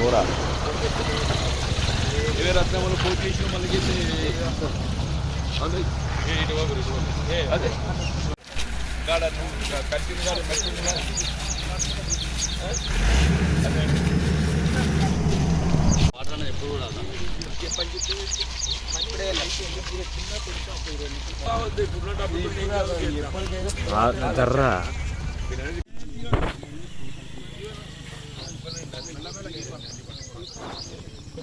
Bora. Eu era até mano pouco isso, mas liguei sem. Andei. Ei, não abre, não abre. Ei, andei. Cara, não, continua, cara, continua. మాట్లాడిన ఎప్పుడు కూడా ఎప్పటికైనా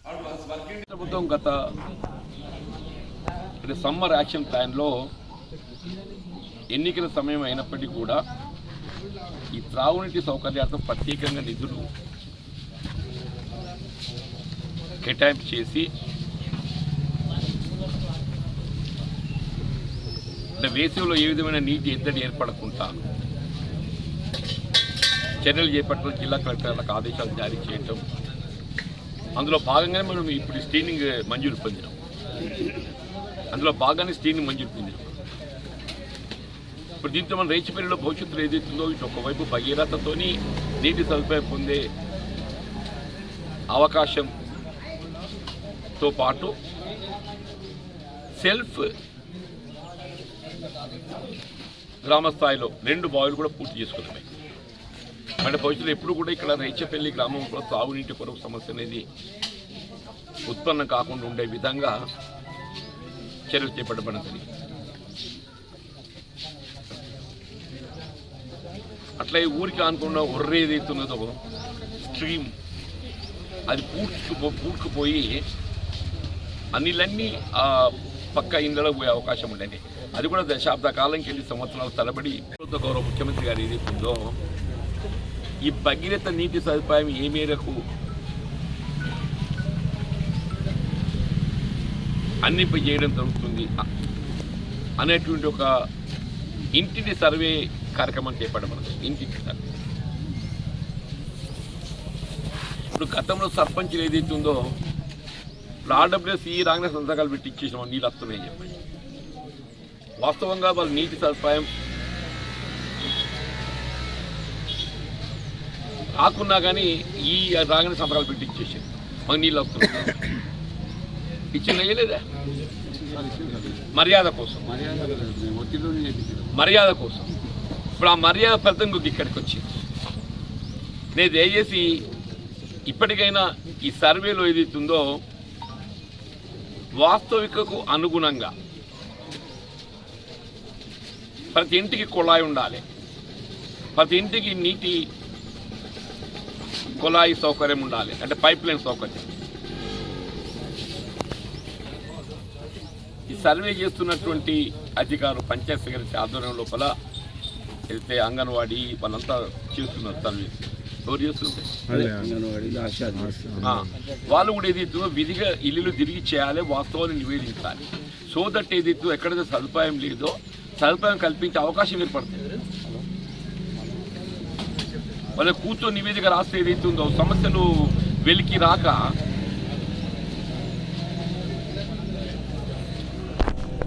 ప్రభుత్వం గత summer action ప్లాన్లో ఎన్నికల సమయం అయినప్పటికీ కూడా ఈ త్రాగునీటి సౌకర్యార్థం ప్రత్యేకంగా నిధులు కేటాయింపు చేసి అంటే వేసవిలో ఏ విధమైన నీటి ఎద్దడి ఏర్పడకుండా చర్యలు చేపట్టడం జిల్లా కలెక్టర్లకు ఆదేశాలు జారీ చేయటం అందులో భాగంగానే మనం ఇప్పుడు స్క్రీనింగ్ మంజూరు పొందినాం. అందులో భాగాన్ని స్క్రీనింగ్ మంజూరు పొందినాం. ఇప్పుడు దీంతో మన రైతుపల్లిలో భవిష్యత్తులో ఏదైతుందో ఇటు ఒకవైపు భగీరథతోని నీటి సదుపాయం పొందే అవకాశంతో పాటు సెల్ఫ్ గ్రామ స్థాయిలో రెండు బావులు కూడా పూర్తి చేసుకున్నాయి అంటే భవిష్యత్తులో ఎప్పుడు కూడా ఇక్కడ రైచపల్లి గ్రామంలో తాగునీటి కొరకు సమస్య అనేది ఉత్పన్నం కాకుండా ఉండే విధంగా చర్యలు చేపట్టబడింది. అట్లా ఈ ఊరికి అనుకున్న ఒర్ర ఏదైతున్నదో స్ట్రీమ్ అది పూడ్చుకు పూడ్చుకుపోయి ఆ నీళ్ళన్నీ ఆ పక్క ఇండ్లలో పోయే అవకాశం ఉండేది. అది కూడా దశాబ్ద కాలంకి వెళ్ళి సంవత్సరాల తలబడి గౌరవ ముఖ్యమంత్రి గారు ఏదైతుందో ఈ భగీరథ నీటి సదుపాయం ఏ మేరకు? అన్నింప చేయడం జరుగుతుంది. అనేటువంటి ఒక ఇంటిని సర్వే కార్యక్రమం చేపడం ఇంటింటి సర్వే ఇప్పుడు గతంలో సర్పంచ్లు ఏదైతే ఉందో ఇప్పుడు ఆర్డబ్ల్యూఎస్ ఈ రాగానే సంతకాలు పెట్టి ఇచ్చేసినాం. నీళ్ళు వస్తున్నాయని చెప్పి. వాస్తవంగా వాళ్ళు నీటి సదుపాయం ఆకున్నా కానీ ఈ రాగానే సంబరాలు పెట్టి ఇచ్చేసారు. మాకు నీళ్ళు వస్తున్నాయి ఇచ్చిన లేదా? మర్యాద కోసం. మర్యాద కోసం. ఇప్పుడు ఆ మర్యాద ఫలితం ఇక్కడికి వచ్చింది. నేను దయచేసి ఇప్పటికైనా ఈ సర్వేలో ఏదైతుందో వాస్తవికకు అనుగుణంగా ప్రతి ఇంటికి కుళాయి ఉండాలి. ప్రతి ఇంటికి నీటి కుళాయి సౌకర్యం ఉండాలి. అంటే పైప్ లైన్ సౌకర్యం. ఈ సర్వే చేస్తున్నటువంటి అధికారులు పంచాయత్ సెక్రటరీ ఆధ్వర్యం లోపల అయితే అంగన్వాడీ వాళ్ళంతా చేస్తున్నారు సర్వే. ఎవరు చేస్తుంటే ఆ, వాళ్ళు కూడా ఏదైతుందో విధిగా ఇల్లు తిరిగి చేయాలి వాస్తవాన్ని నివేదించాలి. సో దట్ ఏదైతే ఎక్కడైతే సదుపాయం లేదో సదుపాయం కల్పించే అవకాశం ఏర్పడుతుంది. వాళ్ళ కూర్చొని నివేదిక రాస్తే ఏదైతే ఉందో సమస్యలు వెలికి రాక